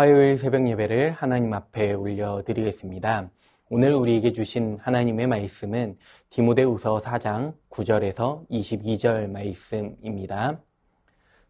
화요일 새벽 예배를 하나님 앞에 올려드리겠습니다. 오늘 우리에게 주신 하나님의 말씀은 디모데우서 4장 9절에서 22절 말씀입니다.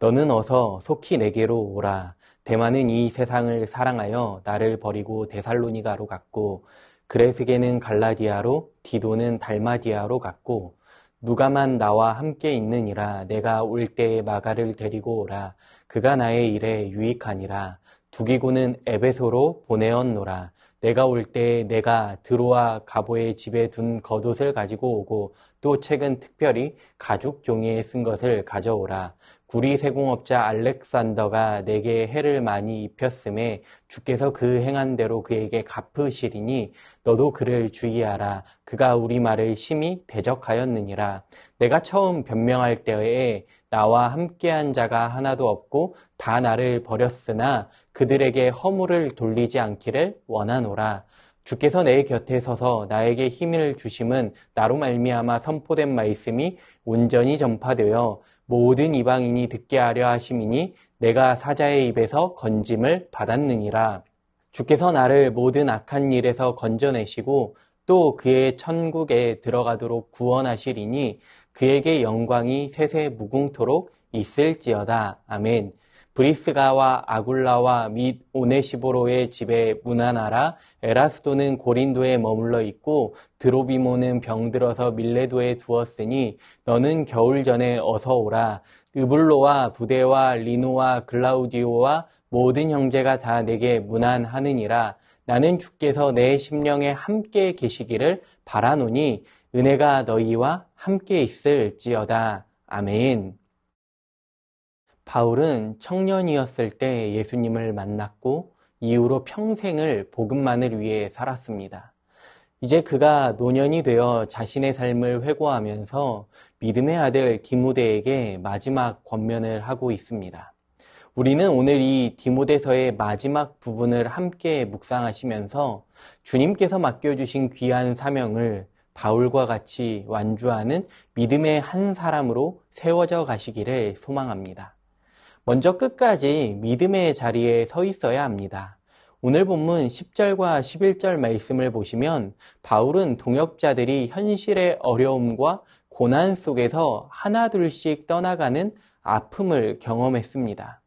너는 어서 속히 내게로 오라. 대만은 이 세상을 사랑하여 나를 버리고 데살로니가로 갔고 그레스게는 갈라디아로 디도는 달마디아로 갔고 누가만 나와 함께 있느니라 내가 올 때에 마가를 데리고 오라 그가 나의 일에 유익하니라 두기고는 에베소로 보내었노라 내가 올 때에 내가 드로아 가보의 집에 둔 겉옷을 가지고 오고 또 책은 특별히 가죽 종이에 쓴 것을 가져오라 구리 세공업자 알렉산더가 내게 해를 많이 입혔음에 주께서 그 행한 대로 그에게 갚으시리니 너도 그를 주의하라. 그가 우리 말을 심히 대적하였느니라. 내가 처음 변명할 때에 나와 함께한 자가 하나도 없고 다 나를 버렸으나 그들에게 허물을 돌리지 않기를 원하노라. 주께서 내 곁에 서서 나에게 힘을 주심은 나로 말미암아 선포된 말씀이 온전히 전파되어 모든 이방인이 듣게 하려 하심이니 내가 사자의 입에서 건짐을 받았느니라. 주께서 나를 모든 악한 일에서 건져내시고 또 그의 천국에 들어가도록 구원하시리니 그에게 영광이 세세 무궁토록 있을지어다. 아멘. 브리스가와 아굴라와 및 오네시보로의 집에 문안하라. 에라스도는 고린도에 머물러 있고 드로비모는 병들어서 밀레도에 두었으니 너는 겨울 전에 어서 오라. 으블로와 부대와 리노와 글라우디오와 모든 형제가 다 내게 문안하느니라. 나는 주께서 내 심령에 함께 계시기를 바라노니 은혜가 너희와 함께 있을지어다. 아멘. 바울은 청년이었을 때 예수님을 만났고 이후로 평생을 복음만을 위해 살았습니다. 이제 그가 노년이 되어 자신의 삶을 회고하면서 믿음의 아들 디모데에게 마지막 권면을 하고 있습니다. 우리는 오늘 이 디모데서의 마지막 부분을 함께 묵상하시면서 주님께서 맡겨주신 귀한 사명을 바울과 같이 완주하는 믿음의 한 사람으로 세워져 가시기를 소망합니다. 먼저 끝까지 믿음의 자리에 서 있어야 합니다. 오늘 본문 10절과 11절 말씀을 보시면 바울은 동역자들이 현실의 어려움과 고난 속에서 하나둘씩 떠나가는 아픔을 경험했습니다.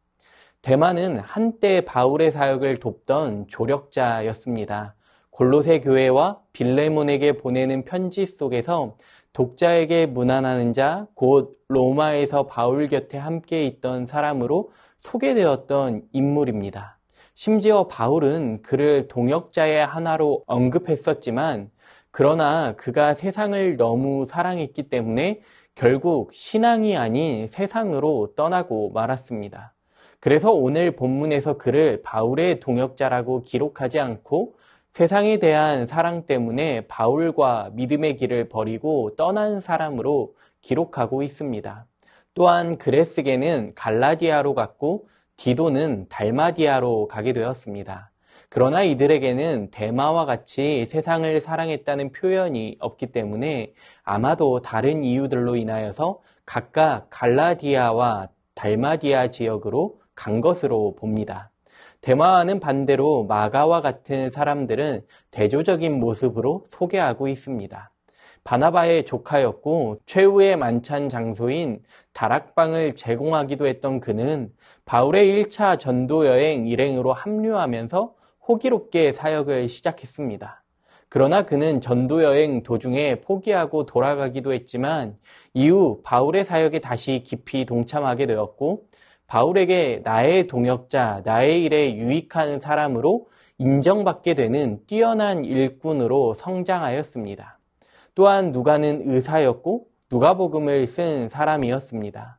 대만은 한때 바울의 사역을 돕던 조력자였습니다. 골로새 교회와 빌레몬에게 보내는 편지 속에서 독자에게 문안하는 자, 곧 로마에서 바울 곁에 함께 있던 사람으로 소개되었던 인물입니다. 심지어 바울은 그를 동역자의 하나로 언급했었지만, 그러나 그가 세상을 너무 사랑했기 때문에 결국 신앙이 아닌 세상으로 떠나고 말았습니다. 그래서 오늘 본문에서 그를 바울의 동역자라고 기록하지 않고 세상에 대한 사랑 때문에 바울과 믿음의 길을 버리고 떠난 사람으로 기록하고 있습니다. 또한 그레스게는 갈라디아로 갔고 디도는 달마디아로 가게 되었습니다. 그러나 이들에게는 대마와 같이 세상을 사랑했다는 표현이 없기 때문에 아마도 다른 이유들로 인하여서 각각 갈라디아와 달마디아 지역으로 간 것으로 봅니다. 대마와는 반대로 마가와 같은 사람들은 대조적인 모습으로 소개하고 있습니다. 바나바의 조카였고 최후의 만찬 장소인 다락방을 제공하기도 했던 그는 바울의 1차 전도 여행 일행으로 합류하면서 호기롭게 사역을 시작했습니다. 그러나 그는 전도 여행 도중에 포기하고 돌아가기도 했지만 이후 바울의 사역에 다시 깊이 동참하게 되었고 바울에게 나의 동역자, 나의 일에 유익한 사람으로 인정받게 되는 뛰어난 일꾼으로 성장하였습니다. 또한 누가는 의사였고 누가복음을 쓴 사람이었습니다.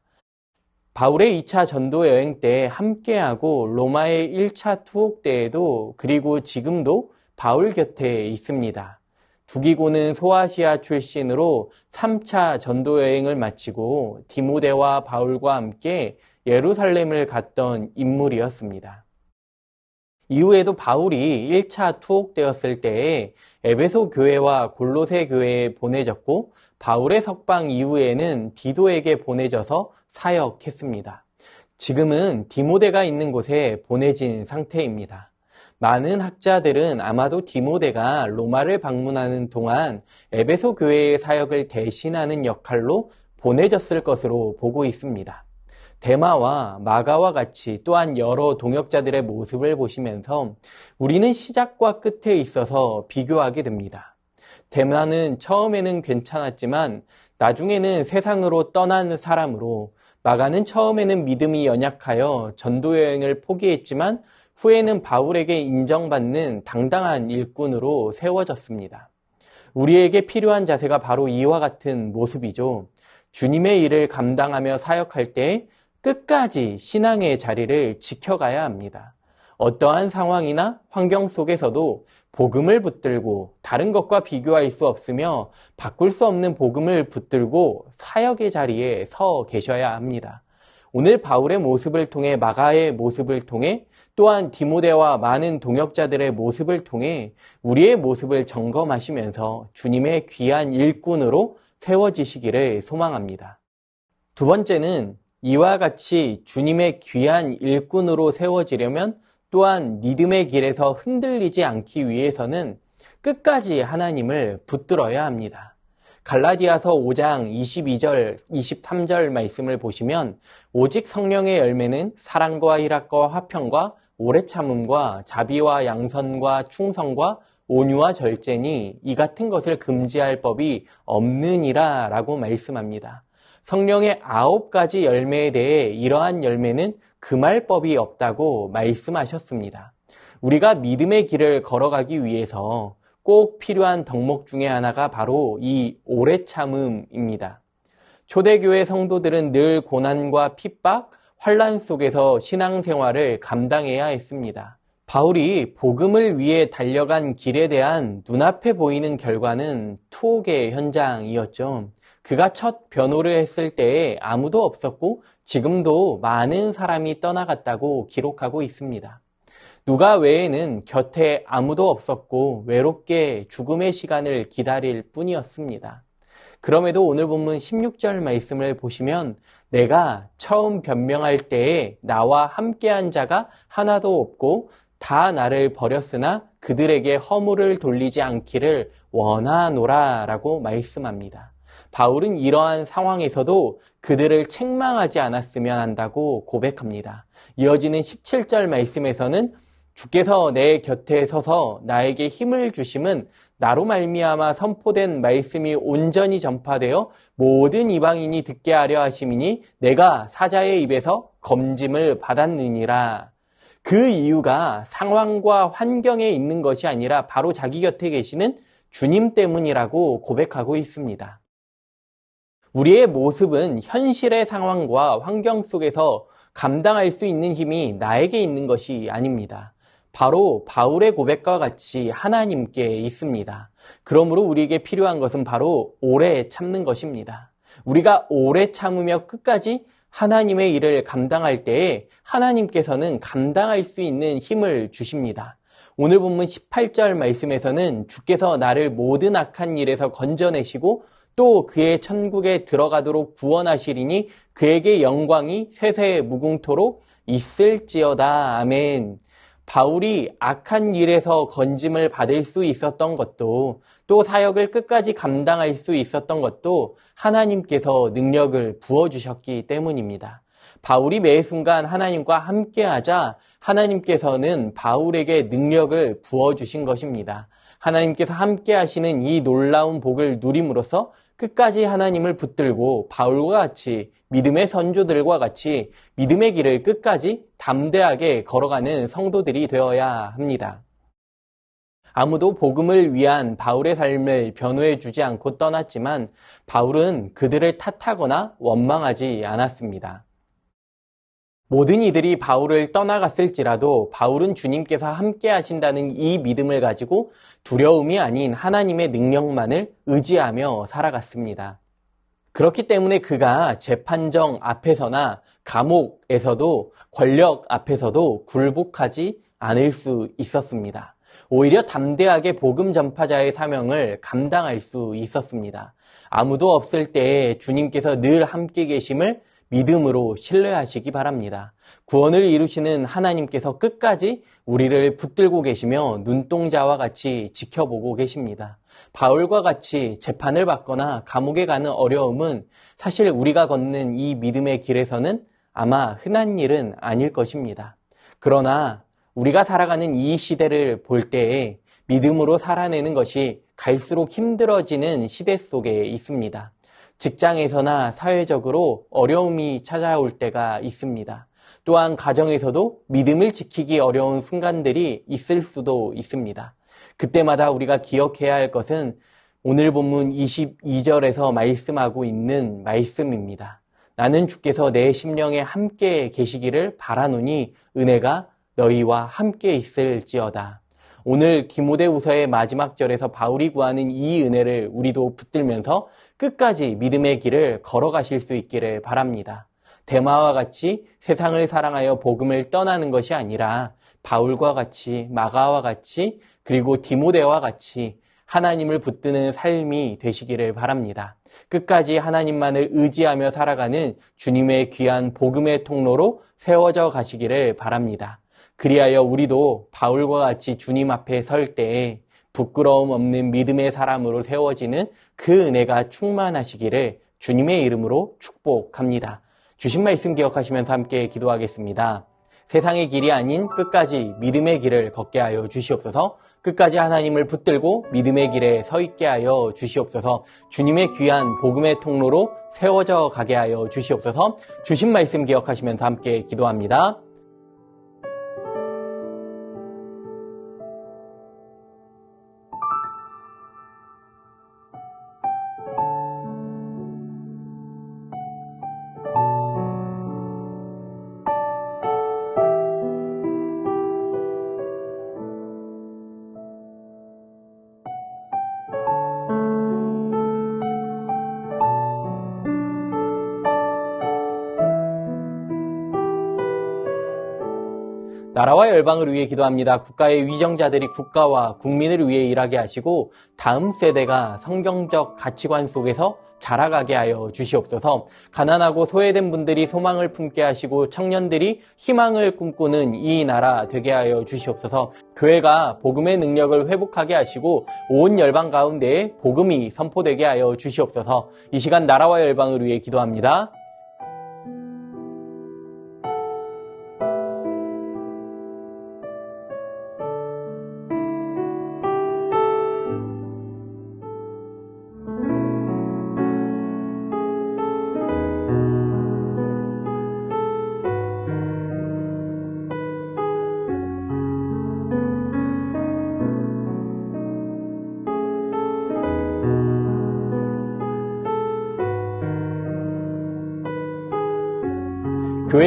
바울의 2차 전도 여행 때 함께하고 로마의 1차 투옥 때에도 그리고 지금도 바울 곁에 있습니다. 두기고는 소아시아 출신으로 3차 전도 여행을 마치고 디모데와 바울과 함께 예루살렘을 갔던 인물이었습니다. 이후에도 바울이 1차 투옥되었을 때에 에베소 교회와 골로새 교회에 보내졌고 바울의 석방 이후에는 디도에게 보내져서 사역했습니다. 지금은 디모데가 있는 곳에 보내진 상태입니다. 많은 학자들은 아마도 디모데가 로마를 방문하는 동안 에베소 교회의 사역을 대신하는 역할로 보내졌을 것으로 보고 있습니다. 대마와 마가와 같이 또한 여러 동역자들의 모습을 보시면서 우리는 시작과 끝에 있어서 비교하게 됩니다. 대마는 처음에는 괜찮았지만 나중에는 세상으로 떠난 사람으로 마가는 처음에는 믿음이 연약하여 전도 여행을 포기했지만 후에는 바울에게 인정받는 당당한 일꾼으로 세워졌습니다. 우리에게 필요한 자세가 바로 이와 같은 모습이죠. 주님의 일을 감당하며 사역할 때 끝까지 신앙의 자리를 지켜가야 합니다. 어떠한 상황이나 환경 속에서도 복음을 붙들고 다른 것과 비교할 수 없으며 바꿀 수 없는 복음을 붙들고 사역의 자리에 서 계셔야 합니다. 오늘 바울의 모습을 통해 마가의 모습을 통해 또한 디모데와 많은 동역자들의 모습을 통해 우리의 모습을 점검하시면서 주님의 귀한 일꾼으로 세워지시기를 소망합니다. 두 번째는 이와 같이 주님의 귀한 일꾼으로 세워지려면 또한 믿음의 길에서 흔들리지 않기 위해서는 끝까지 하나님을 붙들어야 합니다. 갈라디아서 5장 22절, 23절 말씀을 보시면 오직 성령의 열매는 사랑과 희락과 화평과 오래 참음과 자비와 양선과 충성과 온유와 절제니 이 같은 것을 금지할 법이 없느니라 라고 말씀합니다. 성령의 아홉 가지 열매에 대해 이러한 열매는 금할 법이 없다고 말씀하셨습니다. 우리가 믿음의 길을 걸어가기 위해서 꼭 필요한 덕목 중에 하나가 바로 이 오래 참음입니다. 초대교회 성도들은 늘 고난과 핍박, 환란 속에서 신앙생활을 감당해야 했습니다. 바울이 복음을 위해 달려간 길에 대한 눈앞에 보이는 결과는 투옥의 현장이었죠. 그가 첫 변호를 했을 때에 아무도 없었고 지금도 많은 사람이 떠나갔다고 기록하고 있습니다. 누가 외에는 곁에 아무도 없었고 외롭게 죽음의 시간을 기다릴 뿐이었습니다. 그럼에도 오늘 본문 16절 말씀을 보시면 내가 처음 변명할 때에 나와 함께한 자가 하나도 없고 다 나를 버렸으나 그들에게 허물을 돌리지 않기를 원하노라 라고 말씀합니다. 바울은 이러한 상황에서도 그들을 책망하지 않았으면 한다고 고백합니다. 이어지는 17절 말씀에서는 주께서 내 곁에 서서 나에게 힘을 주심은 나로 말미암아 선포된 말씀이 온전히 전파되어 모든 이방인이 듣게 하려 하심이니 내가 사자의 입에서 검짐을 받았느니라. 그 이유가 상황과 환경에 있는 것이 아니라 바로 자기 곁에 계시는 주님 때문이라고 고백하고 있습니다. 우리의 모습은 현실의 상황과 환경 속에서 감당할 수 있는 힘이 나에게 있는 것이 아닙니다. 바로 바울의 고백과 같이 하나님께 있습니다. 그러므로 우리에게 필요한 것은 바로 오래 참는 것입니다. 우리가 오래 참으며 끝까지 하나님의 일을 감당할 때에 하나님께서는 감당할 수 있는 힘을 주십니다. 오늘 본문 18절 말씀에서는 주께서 나를 모든 악한 일에서 건져내시고 또 그의 천국에 들어가도록 구원하시리니 그에게 영광이 세세 무궁토록 있을지어다. 아멘. 바울이 악한 일에서 건짐을 받을 수 있었던 것도 또 사역을 끝까지 감당할 수 있었던 것도 하나님께서 능력을 부어주셨기 때문입니다. 바울이 매 순간 하나님과 함께하자 하나님께서는 바울에게 능력을 부어주신 것입니다. 하나님께서 함께하시는 이 놀라운 복을 누림으로써 끝까지 하나님을 붙들고 바울과 같이 믿음의 선조들과 같이 믿음의 길을 끝까지 담대하게 걸어가는 성도들이 되어야 합니다. 아무도 복음을 위한 바울의 삶을 변호해 주지 않고 떠났지만 바울은 그들을 탓하거나 원망하지 않았습니다. 모든 이들이 바울을 떠나갔을지라도 바울은 주님께서 함께 하신다는 이 믿음을 가지고 두려움이 아닌 하나님의 능력만을 의지하며 살아갔습니다. 그렇기 때문에 그가 재판정 앞에서나 감옥에서도 권력 앞에서도 굴복하지 않을 수 있었습니다. 오히려 담대하게 복음 전파자의 사명을 감당할 수 있었습니다. 아무도 없을 때에 주님께서 늘 함께 계심을 믿음으로 신뢰하시기 바랍니다. 구원을 이루시는 하나님께서 끝까지 우리를 붙들고 계시며 눈동자와 같이 지켜보고 계십니다. 바울과 같이 재판을 받거나 감옥에 가는 어려움은 사실 우리가 걷는 이 믿음의 길에서는 아마 흔한 일은 아닐 것입니다. 그러나 우리가 살아가는 이 시대를 볼 때에 믿음으로 살아내는 것이 갈수록 힘들어지는 시대 속에 있습니다. 직장에서나 사회적으로 어려움이 찾아올 때가 있습니다. 또한 가정에서도 믿음을 지키기 어려운 순간들이 있을 수도 있습니다. 그때마다 우리가 기억해야 할 것은 오늘 본문 22절에서 말씀하고 있는 말씀입니다. 나는 주께서 내 심령에 함께 계시기를 바라노니 은혜가 너희와 함께 있을지어다. 오늘 디모데후서의 마지막 절에서 바울이 구하는 이 은혜를 우리도 붙들면서 끝까지 믿음의 길을 걸어가실 수 있기를 바랍니다. 대마와 같이 세상을 사랑하여 복음을 떠나는 것이 아니라 바울과 같이 마가와 같이 그리고 디모데와 같이 하나님을 붙드는 삶이 되시기를 바랍니다. 끝까지 하나님만을 의지하며 살아가는 주님의 귀한 복음의 통로로 세워져 가시기를 바랍니다. 그리하여 우리도 바울과 같이 주님 앞에 설 때에 부끄러움 없는 믿음의 사람으로 세워지는 그 은혜가 충만하시기를 주님의 이름으로 축복합니다. 주신 말씀 기억하시면서 함께 기도하겠습니다. 세상의 길이 아닌 끝까지 믿음의 길을 걷게 하여 주시옵소서 끝까지 하나님을 붙들고 믿음의 길에 서 있게 하여 주시옵소서 주님의 귀한 복음의 통로로 세워져 가게 하여 주시옵소서 주신 말씀 기억하시면서 함께 기도합니다. 나라와 열방을 위해 기도합니다. 국가의 위정자들이 국가와 국민을 위해 일하게 하시고 다음 세대가 성경적 가치관 속에서 자라가게 하여 주시옵소서. 가난하고 소외된 분들이 소망을 품게 하시고 청년들이 희망을 꿈꾸는 이 나라 되게 하여 주시옵소서. 교회가 복음의 능력을 회복하게 하시고 온 열방 가운데에 복음이 선포되게 하여 주시옵소서. 이 시간 나라와 열방을 위해 기도합니다.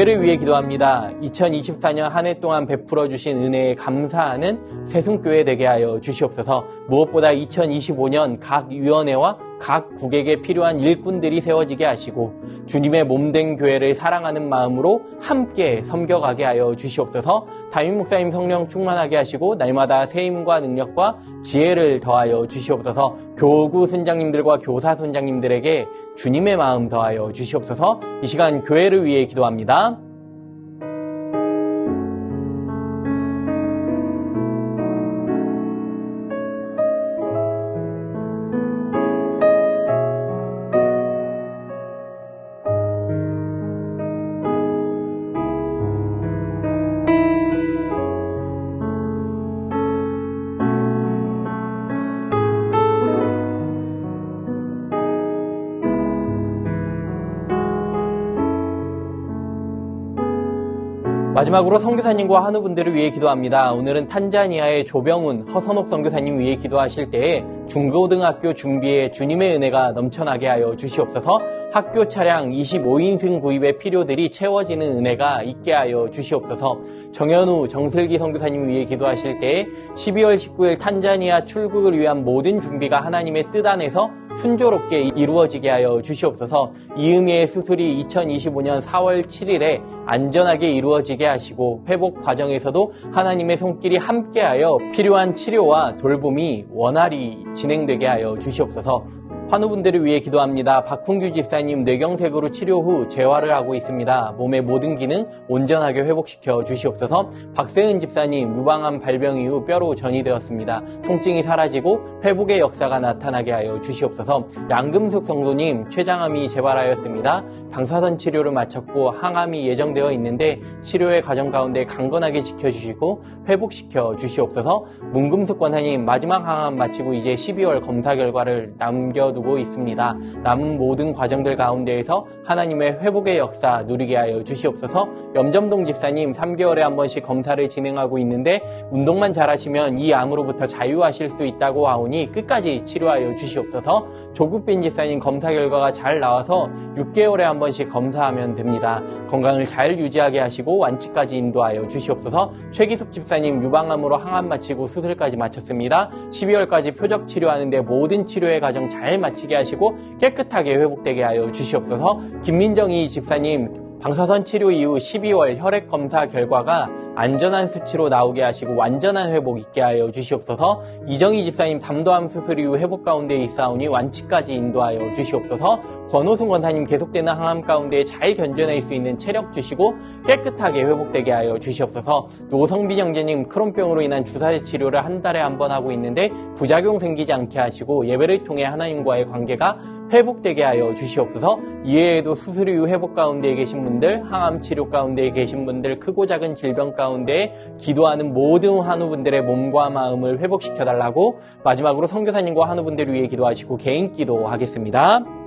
교회를 위해 기도합니다. 2024년 한 해 동안 베풀어 주신 은혜에 감사하는 세순교회 되게 하여 주시옵소서. 무엇보다 2025년 각 위원회와 각 국에게 필요한 일꾼들이 세워지게 하시고 주님의 몸된 교회를 사랑하는 마음으로 함께 섬겨가게 하여 주시옵소서. 담임 목사님 성령 충만하게 하시고 날마다 새 힘과 능력과 지혜를 더하여 주시옵소서. 교구 순장님들과 교사 순장님들에게 주님의 마음 더하여 주시옵소서. 이 시간 교회를 위해 기도합니다. 마지막으로 선교사님과 한우분들을 위해 기도합니다. 오늘은 탄자니아의 조병훈, 허선옥 선교사님 위해 기도하실 때에 중고등학교 준비에 주님의 은혜가 넘쳐나게 하여 주시옵소서 학교 차량 25인승 구입의 필요들이 채워지는 은혜가 있게 하여 주시옵소서. 정현우, 정슬기 선교사님 위해 기도하실 때에 12월 19일 탄자니아 출국을 위한 모든 준비가 하나님의 뜻 안에서 순조롭게 이루어지게 하여 주시옵소서. 이음의 수술이 2025년 4월 7일에 안전하게 이루어지게 하시고 회복 과정에서도 하나님의 손길이 함께하여 필요한 치료와 돌봄이 원활히 진행되게 하여 주시옵소서 환우분들을 위해 기도합니다. 박풍규 집사님 뇌경색으로 치료 후 재활을 하고 있습니다. 몸의 모든 기능 온전하게 회복시켜 주시옵소서. 박세은 집사님 유방암 발병 이후 뼈로 전이 되었습니다. 통증이 사라지고 회복의 역사가 나타나게 하여 주시옵소서. 양금숙 성도님 췌장암이 재발하였습니다. 방사선 치료를 마쳤고 항암이 예정되어 있는데 치료의 과정 가운데 강건하게 지켜주시고 회복시켜 주시옵소서. 문금숙 권사님 마지막 항암 마치고 이제 12월 검사 결과를 남겨두 고 있습니다. 남은 모든 과정들 가운데에서 하나님의 회복의 역사 누리게 하여 주시옵소서. 염점동 집사님 3개월에 한 번씩 검사를 진행하고 있는데 운동만 잘하시면 이 암으로부터 자유하실 수 있다고 하오니 끝까지 치료하여 주시옵소서. 조국빈 집사님 검사 결과가 잘 나와서 6개월에 한 번씩 검사하면 됩니다. 건강을 잘 유지하게 하시고 완치까지 인도하여 주시옵소서. 최기숙 집사님 유방암으로 항암 마치고 수술까지 마쳤습니다. 12월까지 표적 치료하는데 모든 치료의 과정 잘 마치 게 하시고 깨끗하게 회복되게 하여 주시옵소서. 김민정이 집사님 방사선 치료 이후 12월 혈액 검사 결과가 안전한 수치로 나오게 하시고 완전한 회복 있게 하여 주시옵소서. 이정희 집사님 담도암 수술 이후 회복 가운데 있사오니 완치까지 인도하여 주시옵소서. 권호순 권사님 계속되는 항암 가운데 잘 견뎌낼 수 있는 체력 주시고 깨끗하게 회복되게 하여 주시옵소서. 노성빈 형제님 크론병으로 인한 주사 치료를 한 달에 한 번 하고 있는데 부작용 생기지 않게 하시고 예배를 통해 하나님과의 관계가 회복되게 하여 주시옵소서. 이외에도 수술 이후 회복 가운데 계신 분들, 항암 치료 가운데 계신 분들, 크고 작은 질병 가운데 기도하는 모든 환우분들의 몸과 마음을 회복시켜 달라고 마지막으로 선교사님과 환우분들을 위해 기도하시고 개인 기도하겠습니다.